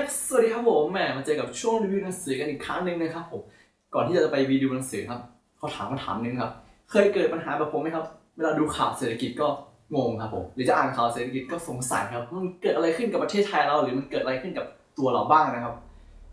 บสวัสดีครับผมแหมมาเจอกับช่วงรีวิวหนังสือกันอีกครั้งหนึ่งนะครับผม ก่อนที่จะไปรีวิวหนังสือครับเขาถามคำถามหนึงครับ เคยเกิดปัญหาแบบผมไหมครับ เวลาดูข่าวเศรษฐกิจก็งงครับผม หรือจะอ่านข่าวเศรษฐกิจก็สงสัยครับ มันเกิดอะไรขึ้นกับประเทศไทยเรา หรือมันเกิดอะไรขึ้นกับตัวเราบ้างนะครับ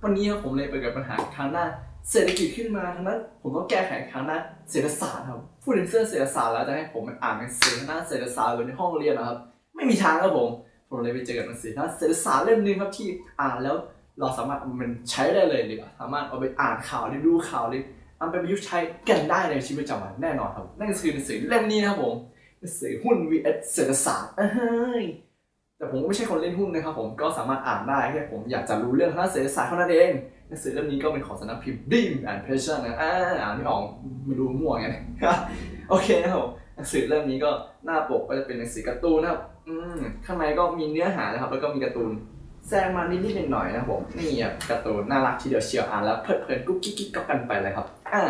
วันนี้ครับผมเลยไปเกิดปัญหาทางด้านเศรษฐกิจขึ้นมาทางด้นผมต้องแก้ไขทางด้านเศรษฐศาสตร์ครับ พูดถึงเรื่องเศรษฐศาสตร์แล้วจะให้ผมอ่านหนังสือทางด้านเศรษฐศาสตร์อยู่ในห้องเรียนนะครับ ไม่มีทางครับผม ผมเลยไปเจอกับหนังสือด้านเศรษฐศาสตร์เล่มหนึงครับที่อ่านแล้วเราสามารถเอามันใช้ได้เลยหรือว่าสามารถเอาไปอ่านข่าวหรือดูข่าวหรือเอาไปประยุกต์ใช้กันได้ในชีวิตประจำวันแน่นอนครับนั่นก็คือหนังสือเล่มนี้นะครับผมหนังสือหุ้น vs เศรษฐศาสตร์เฮ้ยแต่ผมก็ไม่ใช่คนเล่นหุ้นนะครับ ผมก็สามารถอ่านได้แค่ผมอยากจะรู้เรื่องทางด้านเศรษฐศาสตร์เท่านั้นเองหนังสือเล่มนี้ก็เป็นของสำนักพิมพ์ Beam and Pressure นะอ่าอ่านไม่ออกไม่รู้มั่วไง โอเคนะครับผม นังสือเล่มนี้ก็หน้าปกก็จะเป็นหนังสือการ์ตูนนะครับอืมข้างในก็มีเนื้อหานะครับ แล้วก็มีการ์ตูนแทรกมานิดๆหน่อยๆนะครับผมนี่อะการ์ตูนน่ารักทีเดียวเชียวอ่านแล้วเพลิดเพลินกุ๊กกิ๊กกิ๊กก็กันไปเลยครับอ่า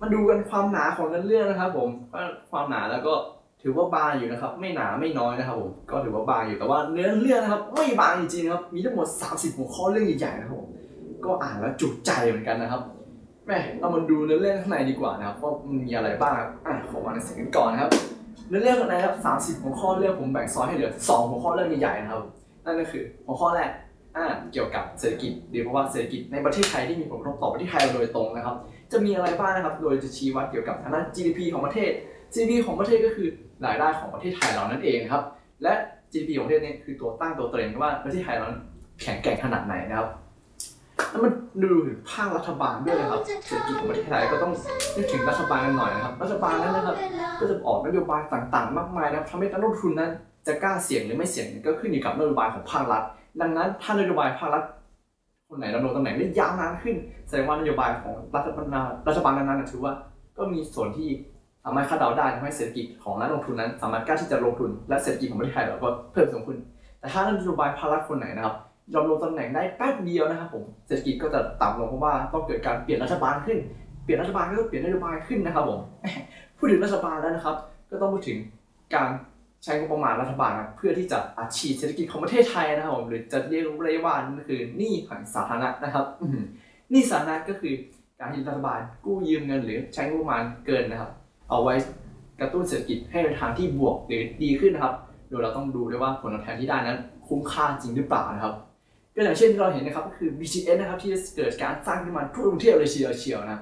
มาดูกันความหนาของเนื้อเรื่องนะครับ ผมว่าความหนาแล้วก็ถือว่าบางอยู่นะครับ ไม่หนาไม่น้อยนะครับผมก็ถือว่าบางอยู่แต่ว่าเนื้อเรื่องนะครับไม่บางจริงๆครับมีทั้งหมด 30 หัวข้อเรื่องใหญ่ๆนะครับผมก็อ่านแล้วจุใจเหมือนกันนะครับ แม่เรามาดูเนื้อเรื่องข้างในดีกว่านะครับว่ามันมีอะไรบ้างครับอะขอมาในสิ่งกันก่อนนะครับเนื้อเรื่องข้างในครับสามสิบหัวข้อเรื่องผมแบ่งซอยให้เหลือสองหัวข้อเรื่องใหญ่ๆนะครับนั่นก็คือหัวข้อแรกอ่าเกี่ยวกับเศรษฐกิจหรือเพราะว่าเศรษฐกิจในประเทศไทยที่มีผลกระทบต่อประเทศไทยเราโดยตรงนะครับ จะมีอะไรบ้างนะครับ โดยจะชี้วัดเกี่ยวกับทางด้าน GDP ของประเทศ GDP ของประเทศก็คือรายได้ของประเทศไทยเรานั่นเองครับและ GDP ของประเทศนี้คือตัวตั้งตัวเตรงว่าประเทศไทยเราแข็งแกร่งขนาดไหนนะครับ แล้วมันดูถึงภาครัฐบาลด้วยนะครับเศรษฐกิจของประเทศไทยก็ต้องนึกถึงรัฐบาลกันหน่อยนะครับ รัฐบาลนั้นนะครับ ก็จะออกนโยบายต่างๆ มากมายนะครับทำให้นักลงทุนนั้น จะกล้าเสี่ยงหรือไม่เสี่ยงก็ขึ้นอยู่กับนโยบายของภาครัฐ ดังนั้นถ้านโยบายภาครัฐคนไหนดำรงตำแหน่งได้ยาวนานขึ้น แสดงว่านโยบายของรัฐบาลรัฐบาลนั้นๆถือว่า ก็มีส่วนที่สามารถคาดเดาได้ทำให้เศรษฐกิจของนักลงทุนนั้น สามารถกล้าที่จะลงทุนและเศรษฐกิจของประเทศไทยเราก็เพิ่มสูงขึ้น แต่ถ้านโยบายภาครัฐคนไหนนะครับ ยอมลงตำแหน่งได้แป๊บเดียวนะครับผมเศรษฐกิจก็จะต่ำลงเพราะว่าต้องเกิดการเปลี่ยนรัฐบาลขึ้น เปลี่ยนรัฐบาลก็ต้องเปลี่ยนนโยบายขึ้นนะครับผมพูดถึงรัฐบาลแล้วนะครับ ก็ต้องพูดถึงการใช้งบประมาณรัฐบาลเพื่อที่จะอัดฉีดเศรษฐกิจของประเทศไทยนะครับผมหรือจะเรียกได้ว่านั่นคือหนี้ของสาธารณะนะครับอื้อหือหนี้สาธารณะก็คือการที่รัฐบาลกู้ยืมเงินหรือใช้งบประมาณเกินนะครับ เอาไว้กระตุ้นเศรษฐกิจให้ในทางที่บวกหรือดีขึ้นนะครับ โดยเราต้องดูด้วยว่าผลตอบแทนที่ได้นั้นคุ้มค่าจริงหรือเปล่านะครับ ก็อย่างเช่นเราเห็นนะครับก็คือ BTS นะครับที่เกิดการสร้างขึ้นมาทั่วกรุงเทพเลยเดียวเชียวนะ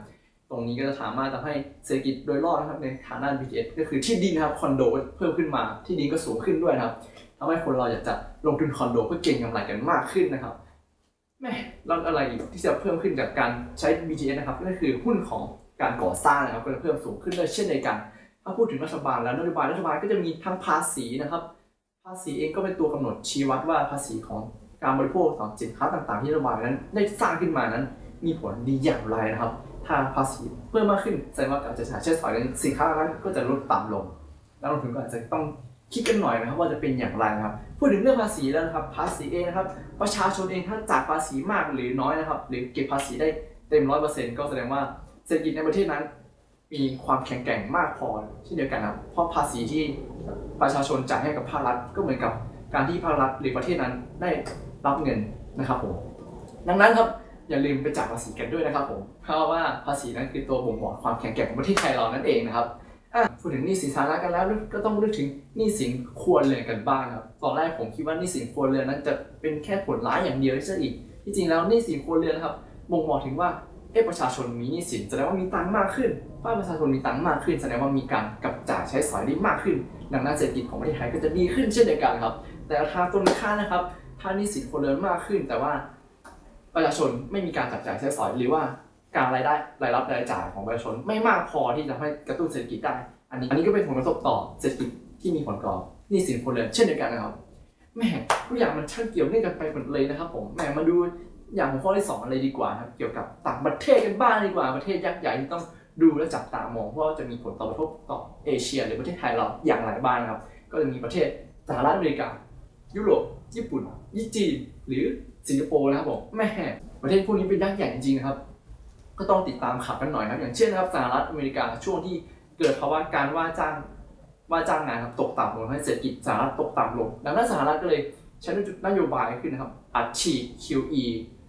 ตรงนี้ก็จะสามารถทำให้เศรษฐกิจโดยรอบนะครับในฐานะ BTS ก็คือที่ดินนะครับคอนโดก็เพิ่มขึ้นมาที่ดินก็สูงขึ้นด้วยนะครับทำให้คนเราอยากจะลงทุนคอนโดเพื่อเก็งกำไรกันมากขึ้นนะครับแม่แล้วอะไรอีกที่จะเพิ่มขึ้นจากการใช้ BTS นะครับก็คือหุ้นของการก่อสร้างนะครับก็จะเพิ่มสูงขึ้นด้วยเช่นเดียวกันถ้าพูดถึงรัฐบาลแล้วนโยบายรัฐบาลก็จะมีทั้งภาษีนะครับ ภาษีเองก็เป็นตัวกำหนดชี้วัดว่าภาษีของ การบริโภคของสินค้าต่างๆ ที่รัฐบาลนั้นได้สร้างขึ้นมานั้น มีผลดีอย่างไรนะครับ ถ้าภาษีเพิ่มมากขึ้นแสดงว่าการจะใช้สอยนั้นสินค้านั้นก็จะลดต่ำลงนักลงทุนก็อาจจะต้องคิดกันหน่อยนะครับว่าจะเป็นอย่างไรนะครับพูดถึงเรื่องภาษีแล้วนะครับภาษีเองนะครับประชาชนเองถ้าจ่ายภาษีมากหรือน้อยนะครับ หรือเก็บภาษีได้เต็มร้อยเปอร์เซ็นต์ก็แสดงว่าเศรษฐกิจในประเทศนั้น มีความแข็งแกร่งมากพอเช่นเดียวกันครับเพราะภาษีที่ประชาชนจ่ายให้กับภาครัฐก็เหมือนกับ การที่ภาครัฐหรือประเทศนั้นได้รับเงินนะครับผมดังนั้นครับอย่าลืมไปจ่ายภาษีกันด้วยนะครับผมเพราะว่าภาษีนั้นคือตัวบ่งบอกความแข็งแกร่งของประเทศไทยเรานั่นเองนะครับอะพูดถึงหนี้สินสาธารณะกันแล้วก็ต้องนึกถึงหนี้สินครัวเรือนกันบ้างครับตอนแรกผมคิดว่าหนี้สินครัวเรือนนั้นจะเป็นแค่ผลร้ายอย่างเดียวซะอีกที่จริงแล้วหนี้สินครัวเรือนนะครับบ่งบอกถึงว่าเอ๊ะประชาชนมีหนี้สินแสดงว่ามีตังค์มากขึ้นถ้าประชาชนมีตังค์มากขึ้น แสดงว่ามีการกับจ่ายใช้สอยได้มากขึ้น ดังนั้นเศรษฐกิจของประเทศไทยก็จะดีขึ้นเช่นเดียวกันครับ แต่ราคาตรงข้ามนะครับถ้านี้สินคนเรือนมากขึ้น แต่ว่าประชาชนไม่มีการจับจ่ายใช้สอยหรือว่าการรายได้รายรับรายจ่ายของประชาชนไม่มากพอที่จะให้กระตุ้นเศรษฐกิจได้ อันนี้อันนี้ก็เป็นผลกระทบต่อเศรษฐกิจที่มีผลต่อหนี้สินคนเรือนเช่นเดียวกันนะครับแหม่ทุกอย่างมันช่างเกี่ยวเนื่องกันไปหมดเลยนะครับผมแหมมาดูอย่างหัวข้อที่สองอะไรดีกว่าครับเกี่ยวกับต่างประเทศกันบ้างดีกว่าประเทศยักษ์ใหญ่ที่ต้อง ดูและจับตามองเพราะว่าจะมีผลต่อกระทบต่อเอเชียหรือประเทศไทยเราอย่างไรบ้างนครับ ก็จะมีประเทศสหรัฐอเมริกา ยุโรปญี่ปุ่นญี่จีนหรือสิงคโปร์นะครับผมแม่ประเทศพวกนี้เป็นยักษ์ใหญ่จริงๆครับ ก็ต้องติดตามข่าวกันหน่อยครับ อย่างเช่นนะครับสหรัฐอเมริกาช่วงที่เกิดภาวะการว่าจ้างว่าจ้างงานครับตกต่ำลงให้เศรษฐกิจสหรัฐตกต่ำลงดังนั้นสหรัฐก็เลยใช้นโยบายขึ้นนะครับอัดฉีด QE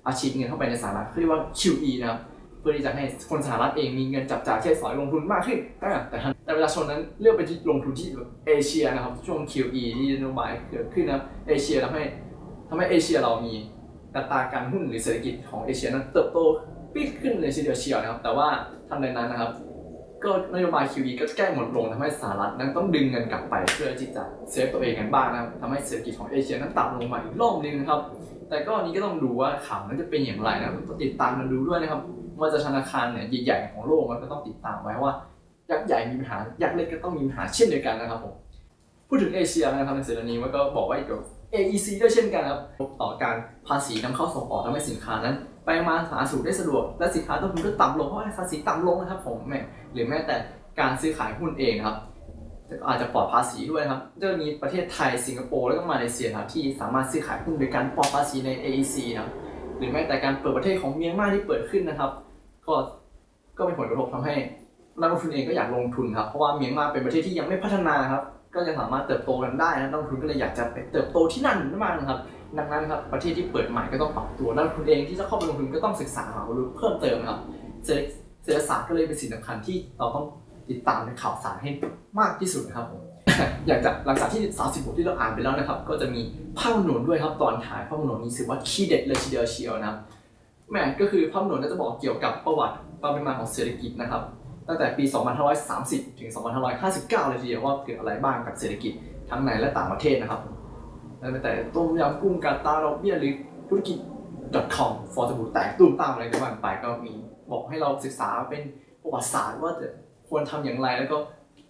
อัดฉีดเงินเข้าไปในสหรัฐเขาเรียกว่า QE นะครับ เพื่อที่จะให้คนสหรัฐเองมีเงินจับจ่ายใช้สอยลงทุนมากขึ้นแต่แต่ท่านแต่ประชาชนนั้นเลือกไปที่ลงทุนที่เอเชียนะครับช่วง QE ที่นโยบายเกิดขึ้นนะเอเชียทำให้ทำให้เอเชียเรามีอัตราการหุ้นหรือเศรษฐกิจของเอเชียนั้นเติบโตปีดขึ้นเลยทีเดียวเชียวนะครับ แต่ว่าทันใดนั้นนะครับ ก็นโยบาย QE ก็ใกล้หมดลงทำให้สหรัฐนั้นต้องดึงเงินกลับไปเพื่อที่จะเซฟตัวเองกันบ้างนะครับทำให้เศรษฐกิจของเอเชียนั้นต่ำลงมาอีกรอบนึงนะครับ แต่ก็อันนี้ก็ต้องดูว่าข่าวนั้นจะเป็นอย่างไรนะครับติดตามกันดูด้วยนะครับ ว่าจะธนาคารเนี่ยใหญ่ๆของโลกมันก็ต้องติดตามไว้ว่ายักษ์ใหญ่มีปัญหายักษ์เล็กก็ต้องมีปัญหาเช่นเดียวกันนะครับผมพูดถึงเอเชียนะครับในเสรีนี้มันก็บอกไว้เกี่ยวกับ AEC ด้วยเช่นกันครับต่อการภาษีนำเข้าส่งออกทำให้สินค้านั้น ไปมาหาสู่ได้สะดวก และสินค้าต้นทุนก็ต่ำลงเพราะภาษีต่ำลงนะครับผมแม่หรือแม้แต่การซื้อขายหุ้นเองนะครับอาจจะปลอดภาษีด้วยครับจะมีประเทศไทยสิงคโปร์แล้วก็มาเลเซียครับที่สามารถซื้อขายหุ้นโดยการปลอดภาษีใน AEC นะครับหรือแม้แต่การเปิดประเทศของเมียนมาที่เปิดขึ้นนะครับ ก็ก็เป็นผลกระทบทำให้นักลงทุนเองก็อยากลงทุนครับ เพราะว่าเมียนมาเป็นประเทศที่ยังไม่พัฒนาครับ ก็ยังสามารถเติบโตกันได้นะนักลงทุนก็เลยอยากจะไปเติบโตที่นั่นมากนะครับ ดังนั้นครับประเทศที่เปิดใหม่ก็ต้องปรับตัวนักลงทุนเองที่จะเข้าไปลงทุนก็ต้องศึกษาหาความรู้เพิ่มเติมครับเศรษฐศรษาสตร์ก็เลยเป็นสิ่งสำคัญที่เราต้องติดตามในข่าวสารให้มากที่สุดนะครับผมอย่างจากหลังจากที่ 30บทที่เราอ่านไปแล้วนะครับ ก็จะมีภาพหนุนด้วยครับตอนท้ายภาพหนุนนี้ถือว่าขี้เด็ดเลยทีเดียวเชียวนะครับ แม่ก็คือภาพหนุนจะบอกเกี่ยวกับประวัติความเป็นมาของเศรษฐกิจนะครับ ตั้งแต่ปี 2530 ถึง 2559 เลยทีเดียวว่าเกิดอะไรบ้างกับเศรษฐกิจทั้งในและต่างประเทศนะครับตั้งแต่ต้มยำกุ้งกาตาร์ดอกเบี้ยหรือธุรกิจ .com ฟอร์สบู่แตกตุ้มตามอะไรก็ว่าไปก็มีบอกให้เราศึกษาเป็นประวัติศาสตร์ว่าจะควรทำอย่างไรแล้วก็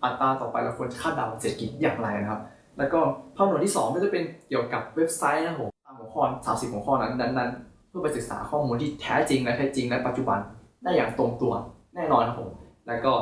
อัตราต่อไปเราควรคาดเดาเศรษฐกิจอย่างไรนะครับ แล้วก็ภาพหนุนที่2ก็จะเป็นเกี่ยวกับเว็บไซต์นะครับผมตามหัวข้อ30หัวข้อนั้นนั้น พื่อไปศึกษาข้อมูลที่แท้จริงและแท้จริงในปัจจุบันได้อย่างตรงตัวแน่นอนครับผมแล้วก็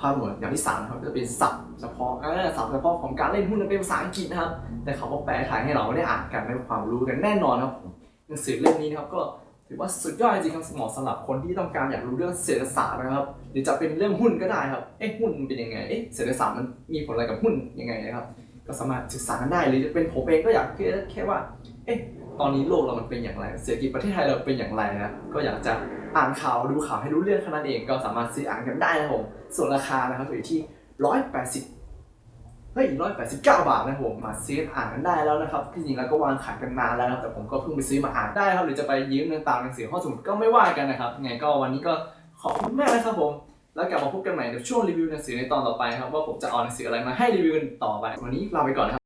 ภาพหน่วยอย่างที่สามครับจะเป็นศัพท์เฉพาะศัพท์เฉพาะของการเล่นหุ้นเป็นภาษาอังกฤษนะครับ แต่เขาก็แปลไทยให้เราได้อ่านกันได้ความรู้กันแน่นอนครับผมหนังสือเล่มนี้นะครับก็ถือว่าสุดยอดจริงๆครับเหมาะสำหรับคนที่ต้องการอยากรู้เรื่องเศรษฐศาสตร์นะครับหรือจะเป็นเรื่องหุ้นก็ได้ครับเอ๊ะหุ้นมันเป็นยังไงเอ๊ะเศรษฐศาสตร์มันมีผลอะไรกับหุ้นยังไงนะครับ ก็สามารถศึกษากันได้หรือจะเป็นผมเองก็อยากแค่แค่ว่า เอ๊ะตอนนี้โลกเรามันเป็นอย่างไรเศรษฐกิจประเทศไทยเราเป็นอย่างไรนะก็อยากจะอ่านข่าวดูข่าวให้รู้เรื่องแค่นั้นเองก็สามารถซื้ออ่านกันได้นะผมส่วนราคานะครับอยู่ที่ร้อยแปดสิบเฮ้ยร้อยแปดสิบเก้าบาทนะผมมาซื้ออ่านกันได้แล้วนะครับที่จริงแล้วก็วางขายกันนานแล้วนะแต่ผมก็เพิ่งไปซื้อมาอ่านได้ครับหรือจะไปยืมเงินตามหนังสือห้องสมุดก็ไม่ว่ากันนะครับไงก็วันนี้ก็ขอบคุณมากนะครับผมแล้วกลับมาพบกันใหม่ในช่วงรีวิวหนังสือในตอนต่อไปครับว่าผมจะเอาหนังสืออะไรมาให้รีวิวกันต่อไป วันนี้ลาไปก่อนนะครับ